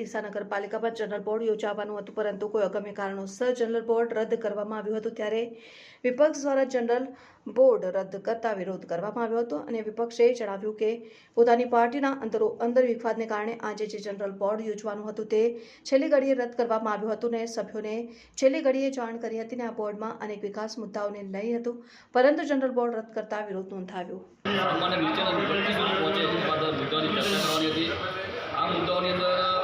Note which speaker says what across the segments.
Speaker 1: ડીસા નગરપાલિકામાં general board યોજાવાનું હતું, પરંતુ કોઈ અગમ્ય કારણોસર જનરલ બોર્ડ રદ કરવામાં આવ્યું હતું. ત્યારે વિપક્ષ દ્વારા જનરલ બોર્ડ રદ કરતા વિરોધ કરવામાં આવ્યો હતો અને વિપક્ષે જણાવ્યું કે પોતાની પાર્ટીના અંદરો અંદર વિવાદને કારણે આજે જે જનરલ બોર્ડ યોજવાનું હતું તે છેલ્લી ઘડીએ રદ કરવામાં આવ્યું હતું ને સભ્યોને છેલ્લી ઘડીએ જાણ કરી હતી ને આ બોર્ડમાં અનેક વિકાસ મુદ્દાઓને લઈ હતું, પરંતુ જનરલ બોર્ડ રદ કરતા વિરોધ નોંધાવ્યો.
Speaker 2: મુદ્દાઓની અંદર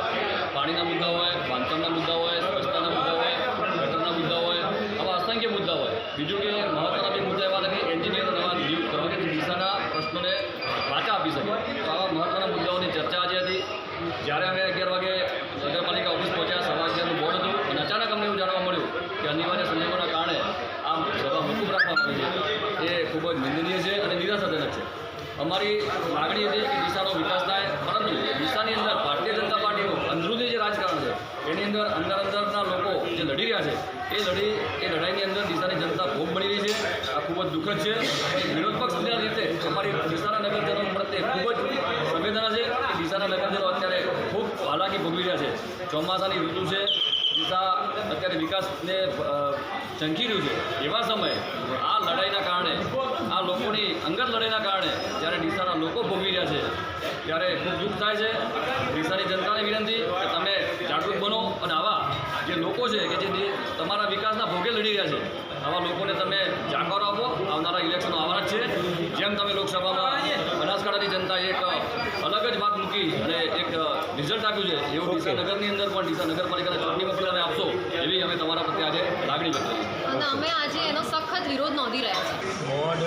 Speaker 2: પાણીના મુદ્દા હોય બાંધકામના મુદ્દા હોય સ્વચ્છતાના મુદ્દા હોય ગટરના મુદ્દા હોય, આવા અસંખ્ય મુદ્દા હોય. બીજું કે મહત્વના બે મુદ્દા એવા કે એન્જિનિયર નવા નિયુક્ત કરવા કે દિશાના પ્રશ્નોને વાચા આપી શકે. તો આવા મહત્ત્વના મુદ્દાઓની ચર્ચા આજે હતી. જ્યારે અમે અગિયાર વાગે નગરપાલિકા ઓફિસ પહોંચ્યા સવા અગિયારનું બોર્ડ હતું, અને અચાનક અમને એવું જાણવા મળ્યું કે અનિવાર્ય સંજોગોના કારણે આ સભા મોકૂફ રાખવામાં આવી છે. એ ખૂબ જ નિંદનીય છે અને નિરાશાજનક છે. અમારી માગણી હતી કે દિશાનો વિકાસ થાય પરંતુ દિશાની અંદર ભારતીય જનતા પાર્ટીનું અંદરૂની જે રાજકારણ છે એની અંદર અંદર અંદરના લોકો જે લડી રહ્યા છે, એ લડી, એ લડાઈની અંદર દિશાની જનતા ભોગ બની રહી છે. આ ખૂબ જ દુઃખદ છે. વિરોધ પક્ષના રીતે અમારી દિશાના નગરજનો પ્રત્યે ખૂબ જ સંવેદના છે. દિશાના નગરજનો અત્યારે ખૂબ હાલાકી ભોગવી રહ્યા છે. ચોમાસાની ઋતુ છે. દિશા અત્યારે વિકાસને ઝંખી રહ્યું છે. એવા સમયે આ લડાઈના કારણે, આ લોકોની અંગત લડાઈના કારણે જ્યારે ડીસાના લોકો ભોગવી રહ્યા છે, ત્યારે ખૂબ દુઃખ થાય છે. ડીસાની જનતાને વિનંતી કે તમે જાગૃત બનો અને આવા જે લોકો છે કે જે તમારા વિકાસના ભોગે લડી રહ્યા છે આવા લોકોને તમે જાકારો આપો. આવનારા ઇલેક્શનો આવવાના જ છે. જેમ તમે લોકસભામાં બનાસકાંઠાની જનતાએ એક અલગ જ વાત મૂકી અને એક રિઝલ્ટ આપ્યું છે. એવું ડીસા નગરની અંદર પણ ડીસા નગરપાલિકાના ચૂંટણી વખતે તમે આપશો એવી અમે તમારા પ્રત્યે આજે લાગણી વ્યક્ત કરી
Speaker 3: અને અમે આજે એનો સખત વિરોધ નોંધી રહ્યા છીએ.
Speaker 4: બોર્ડ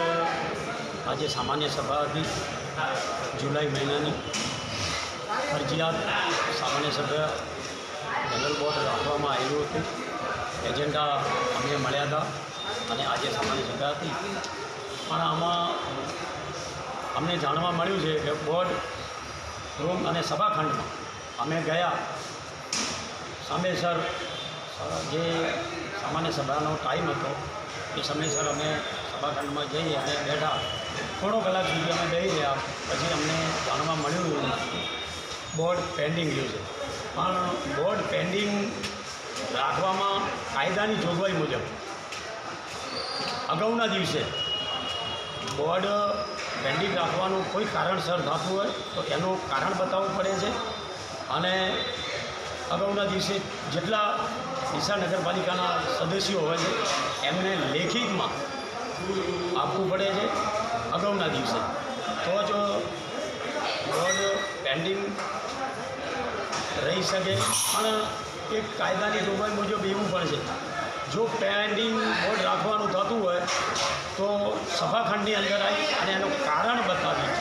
Speaker 4: આજે સામાન્ય સભા હતી જુલાઈ મહિનાની ફરજિયાત સામાન્ય સભા જનરલ બોર્ડ રાખવામાં આવ્યું હતું. એજન્ડા અમને મળ્યા હતા અને આજે સામાન્ય સભા હતી. પણ આમાં અમને જાણવા મળ્યું છે કે બોર્ડ રૂમ અને સભાખંડમાં અમે ગયા. સામેસર, જે સામાન્ય સભાનો ટાઈમ હતો, એ સમયસર અમે સભાખંડમાં જઈ અને બેઠા. થોડો કલાક સુધી અમે બેસી રહ્યા. પછી અમને જાણવા મળ્યું બોર્ડ પેન્ડિંગ રહ્યું છે. પણ બોર્ડ પેન્ડિંગ રાખવામાં કાયદાની જોગવાઈ મુજબ અગાઉના દિવસે બોર્ડ પેન્ડિંગ રાખવાનું કોઈ કારણસર થતું હોય તો એનું કારણ બતાવવું પડે છે. અને અગાઉના દિવસે જેટલા ડીસા નગરપાલિકાના સદસ્યો હોય છે, એમને લેખિતમાં આપવું પડે છે અગાઉના દિવસે. તો જ બોર્ડ પેન્ડિંગ રહી શકે. પણ એક કાયદાની જોગવાઈ મુજબ એવું પણ છે. જો પેન્ડિંગ બોર્ડ રાખવાનું થતું હોય તો સભાખંડની અંદર આવી અને એનું કારણ બતાવી.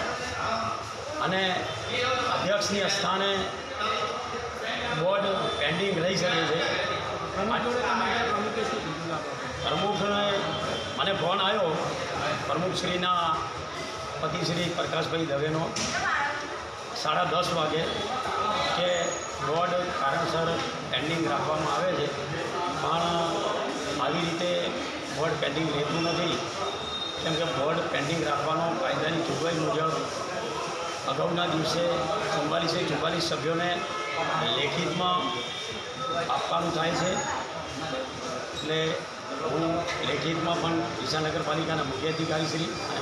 Speaker 4: અને અધ્યક્ષની સ્થાને બોર્ડ પેન્ડિંગ રહી શકે છે. પ્રમુખને મને ફોન આવ્યો પ્રમુખશ્રીના પતિશ્રી પ્રકાશભાઈ દવેનો. સાડા દસ વાગે કે બોર્ડ કારણસર પેન્ડિંગ રાખવામાં આવે છે. પણ આવી રીતે બોર્ડ પેન્ડિંગ રહેતું નથી. કેમ કે બોર્ડ પેન્ડિંગ રાખવાનો કાયદાની જોગવાઈ મુજબ અગાઉના દિવસે ચુમ્માલીસે ચુમ્માલીસ સભ્યોને લેખિતમાં આપવાનું થાય છે. એટલે હું લેખિતમાં પણ ડીસા નગરપાલિકાના મુખ્ય અધિકારી શ્રી અને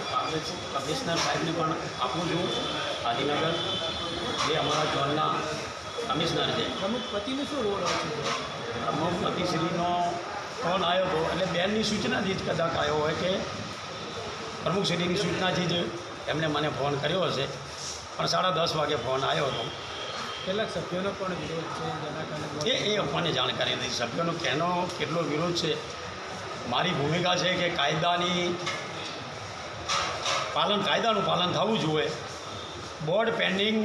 Speaker 4: કમિશનર સાહેબને પણ આપું છું. ગાંધીનગર જે અમારા ઝોનના કમિશનર છે.
Speaker 5: પ્રમુખ પતિનો શું રોલ
Speaker 4: પ્રમુખપતિશ્રીનો ફોન આવ્યો હતો એટલે બેનની સૂચનાથી જ કદાચ આવ્યો હોય કે પ્રમુખશ્રીની સૂચનાથી જ એમણે મને ફોન કર્યો હશે. પણ સાડા દસ વાગે ફોન આવ્યો હતો.
Speaker 5: કેટલાક સભ્યોનો પણ વિરોધ છે જેના કારણે
Speaker 4: એ એ આપણને જાણકારી નથી. સભ્યોનો કેનો કેટલો વિરોધ છે. મારી ભૂમિકા છે કે કાયદાની પાલન, કાયદાનું પાલન થવું જોઈએ. બોર્ડ પેન્ડિંગ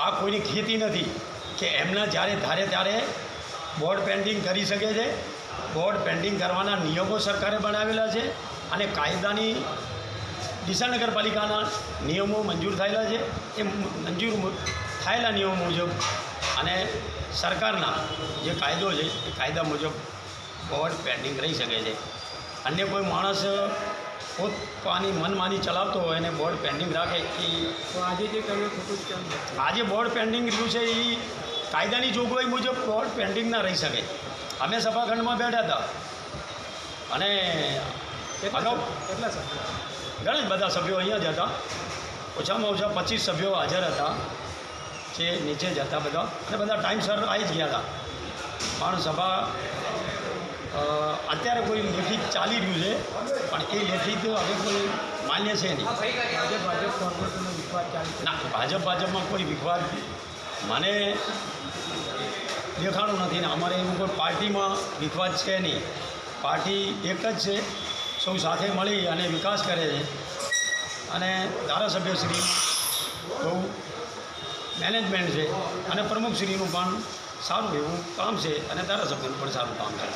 Speaker 4: આ કોઈની ખેતી નથી કે એમના જ્યારે ધારે ત્યારે બોર્ડ પેન્ડિંગ કરી શકે છે. બોર્ડ પેન્ડિંગ કરવાના નિયમો સરકારે બનાવેલા છે અને કાયદાની ડીસા નગરપાલિકાના નિયમો મંજૂર થયેલા છે. એ મંજૂર થયેલા નિયમો મુજબ અને સરકારના જે કાયદો છે એ કાયદા મુજબ બોર્ડ પેન્ડિંગ રહી શકે છે. અન્ય કોઈ માણસ પોતાની મનમાની ચલાવતો હોય અને બોર્ડ પેન્ડિંગ રાખે એ
Speaker 5: તો આજે જે કહ્યું ખોટું કેમ
Speaker 4: આજે બોર્ડ પેન્ડિંગ રહ્યું છે એ કાયદાની જોગવાઈ મુજબ બોર્ડ પેન્ડિંગ ના રહી શકે. અમે સભાખંડમાં બેઠા હતા. અને અગાઉ
Speaker 5: કેટલા સભ્યો?
Speaker 4: ઘણા જ બધા સભ્યો અહીંયા જ હતા. ઓછામાં ઓછા પચીસ સભ્યો હાજર હતા જે નીચે જ હતા બધા. અને બધા ટાઈમસર આવી જ ગયા હતા. પણ સભા અત્યારે કોઈ લેખિત ચાલી રહ્યું છે. પણ એ લેખિત હવે કોઈ માન્ય છે નહીં.
Speaker 5: ભાજપ ભાજપ, કોંગ્રેસનો વિખવાદ
Speaker 4: ના, ભાજપ, ભાજપમાં કોઈ વિખવાદ મને દેખાણું નથી ને અમારે એવું કોઈ પાર્ટીમાં વિખવાદ છે નહીં. પાર્ટી એક જ છે, સૌ સાથે મળી અને વિકાસ કરે છે. અને ધારાસભ્યશ્રી બહુ મેનેજમેન્ટ છે અને પ્રમુખશ્રીનું પણ સારું એવું કામ છે અને ધારાસભ્યનું પણ સારું કામ છે.